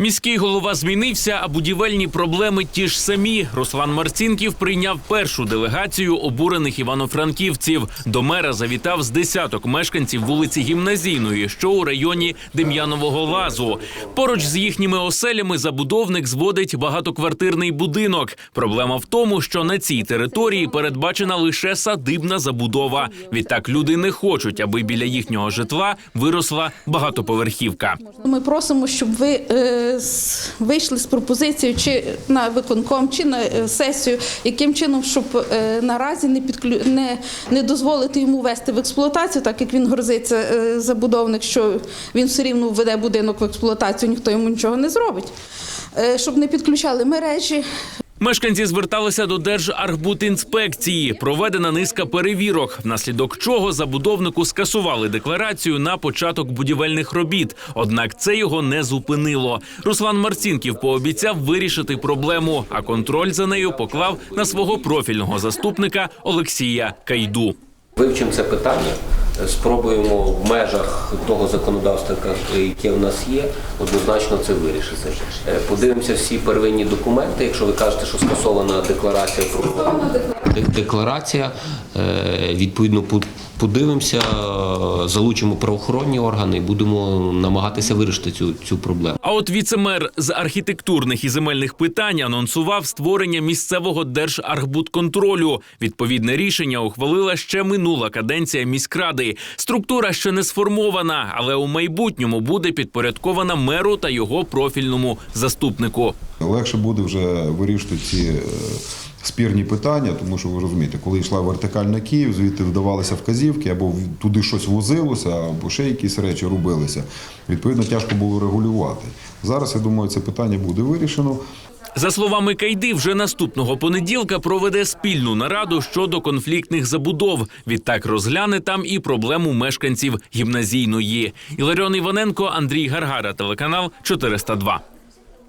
Міський голова змінився, а будівельні проблеми ті ж самі. Руслан Марцінків прийняв першу делегацію обурених івано-франківців. До мера завітав з десяток мешканців вулиці Гімназійної, що у районі Дем'янового лазу. Поруч з їхніми оселями забудовник зводить багатоквартирний будинок. Проблема в тому, що на цій території передбачена лише садибна забудова. Відтак люди не хочуть, аби біля їхнього житла виросла багатоповерхівка. Ми просимо, щоб ви е, вийшли з пропозицією чи на виконком, чи на е, сесію, яким чином, щоб е, наразі не підклю... не, не дозволити йому вести в експлуатацію, так як він грозиться е, забудовник, що він все рівно введе будинок в експлуатацію, ніхто йому нічого не зробить. Щоб не підключали мережі, Мешканці зверталися до Держархбудінспекції. Проведена низка перевірок, внаслідок чого забудовнику скасували декларацію на початок будівельних робіт. Однак це його не зупинило. Руслан Марцінків пообіцяв вирішити проблему, а контроль за нею поклав на свого профільного заступника Олексія Кайду. Вивчимо це питання, спробуємо в межах того законодавства, яке в нас є, однозначно це вирішити. Е, Подивимося всі первинні документи. Якщо ви кажете, що скасована декларація про декларація, е, відповідно подивимося, залучимо правоохоронні органи і будемо намагатися вирішити цю, цю проблему. А от віцемер з архітектурних і земельних питань анонсував створення місцевого держархбудконтролю. Відповідне рішення ухвалила ще минула каденція міськради. Структура ще не сформована, але у майбутньому буде підпорядкована меру та його профільному заступнику. Легше буде вже вирішити ці е, спірні питання, тому що ви розумієте, коли йшла вертикальна Київ, звідти вдавалися вказівки, або туди щось возилося, або ще якісь речі робилися. Відповідно, тяжко було регулювати. Зараз я думаю, це питання буде вирішено. За словами Кайди, вже наступного понеділка проведе спільну нараду щодо конфліктних забудов. Відтак розгляне там і проблему мешканців гімназійної. Іларіон Іваненко, Андрій Гаргара, телеканал 402.